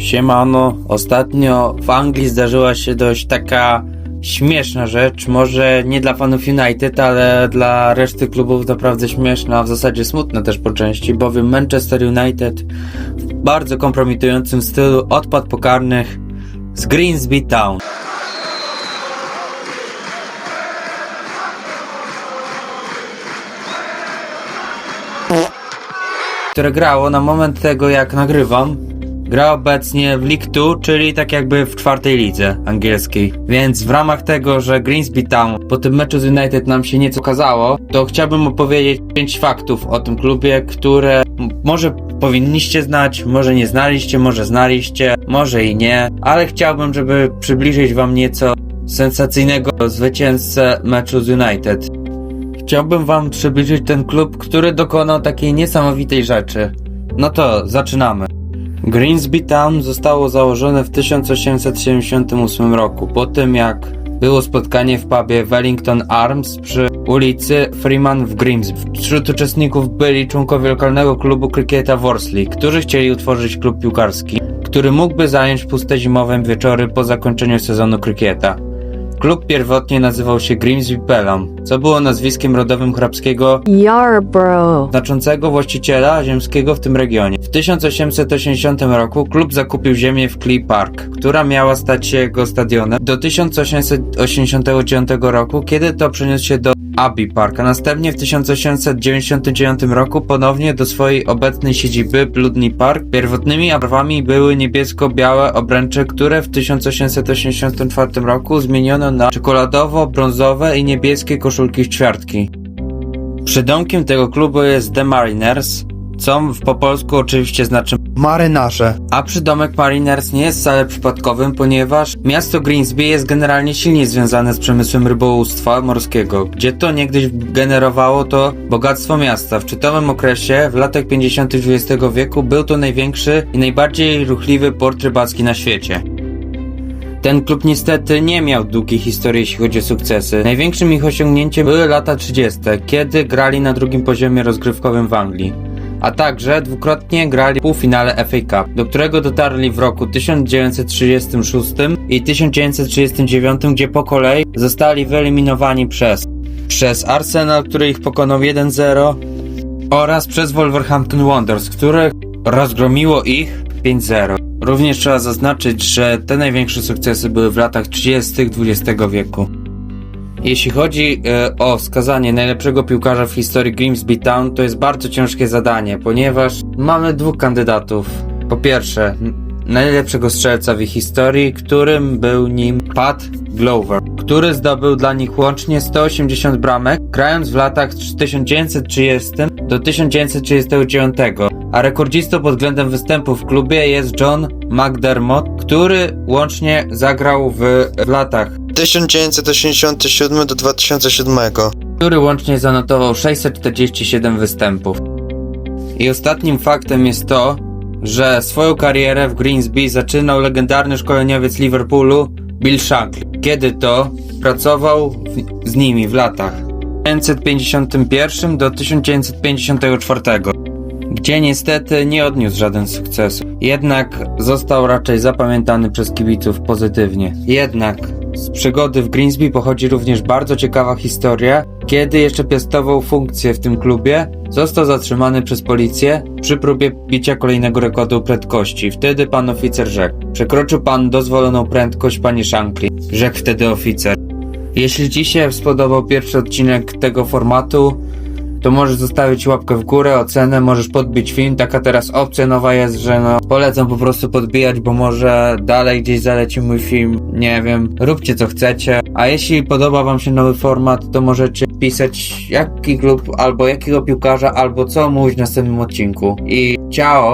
Siemano, ostatnio w Anglii zdarzyła się dość taka śmieszna rzecz, może nie dla fanów United, ale dla reszty klubów naprawdę śmieszna, a w zasadzie smutna też po części, bowiem Manchester United w bardzo kompromitującym stylu odpadł po karnych z Greensby Town. które grało na moment tego jak nagrywam, gra obecnie w League 2, czyli tak jakby w czwartej lidze angielskiej. Więc w ramach tego, że Greensby Town po tym meczu z United nam się nieco okazało, to chciałbym opowiedzieć pięć faktów o tym klubie, które może powinniście znać, może nie znaliście, może znaliście, może i nie, ale chciałbym, żeby przybliżyć wam nieco sensacyjnego zwycięzcę meczu z United. Chciałbym wam przybliżyć ten klub, który dokonał takiej niesamowitej rzeczy. No to zaczynamy. Greensby Town zostało założone w 1878 roku, po tym jak było spotkanie w pubie Wellington Arms przy ulicy Freeman w Grimsby. Wśród uczestników byli członkowie lokalnego klubu krykieta Worsley, którzy chcieli utworzyć klub piłkarski, który mógłby zająć puste zimowe wieczory po zakończeniu sezonu krykieta. Klub pierwotnie nazywał się Grimsby Pelham, co było nazwiskiem rodowym hrabskiego Yarborough. znaczącego właściciela ziemskiego w tym regionie. W 1880 roku klub zakupił ziemię w Clee Park, która miała stać się jego stadionem do 1889 roku, kiedy to przeniósł się do Abbey Park, a następnie w 1899 roku ponownie do swojej obecnej siedziby Bloodney Park. Pierwotnymi barwami były niebiesko-białe obręcze, które w 1884 roku zmieniono na czekoladowo-brązowe i niebieskie koszulki ćwiartki. Przydomkiem tego klubu jest The Mariners, co w po polsku oczywiście znaczy Marynarze. a przydomek Mariners nie jest wcale przypadkowym, ponieważ miasto Greensby jest generalnie silnie związane z przemysłem rybołówstwa morskiego, gdzie to niegdyś generowało to bogactwo miasta. W czytowym okresie, w latach 50. XX wieku, był to największy i najbardziej ruchliwy port rybacki na świecie. Ten klub niestety nie miał długiej historii, jeśli chodzi o sukcesy. Największym ich osiągnięciem były lata 30., kiedy grali na drugim poziomie rozgrywkowym w Anglii. A także dwukrotnie grali w półfinale FA Cup, do którego dotarli w roku 1936 i 1939, gdzie po kolei zostali wyeliminowani przez przez Arsenal, który ich pokonał 1-0 oraz przez Wolverhampton Wanderers, które rozgromiło ich 5-0. Również trzeba zaznaczyć, że te największe sukcesy były w latach 30. XX wieku. Jeśli chodzi e, o wskazanie najlepszego piłkarza w historii Grimsby Town, to jest bardzo ciężkie zadanie, ponieważ mamy dwóch kandydatów. Po pierwsze, najlepszego strzelca w ich historii, którym był nim Pat Glover, który zdobył dla nich łącznie 180 bramek, grając w latach 1930 do 1939, a rekordzistą pod względem występów w klubie jest John McDermott, który łącznie zagrał w, w latach 1987 do 2007. który łącznie zanotował 647 występów. I ostatnim faktem jest to, że swoją karierę w Greensby zaczynał legendarny szkoleniowiec Liverpoolu Bill Shankly, kiedy to pracował w, z nimi w latach 1951 do 1954 gdzie niestety nie odniósł żaden sukcesu. Jednak został raczej zapamiętany przez kibiców pozytywnie. Jednak z przygody w Greensby pochodzi również bardzo ciekawa historia, kiedy jeszcze piastował funkcję w tym klubie, został zatrzymany przez policję przy próbie bicia kolejnego rekordu prędkości. Wtedy pan oficer rzekł: Przekroczył pan dozwoloną prędkość, panie Shankly. Rzekł wtedy oficer. Jeśli Ci się spodobał pierwszy odcinek tego formatu, to możesz zostawić łapkę w górę, ocenę, możesz podbić film. Taka teraz opcja nowa jest, że no polecam po prostu podbijać, bo może dalej gdzieś zaleci mój film, nie wiem. Róbcie co chcecie. A jeśli podoba wam się nowy format, to możecie pisać jaki klub, albo jakiego piłkarza, albo co mówić w następnym odcinku. I ciao!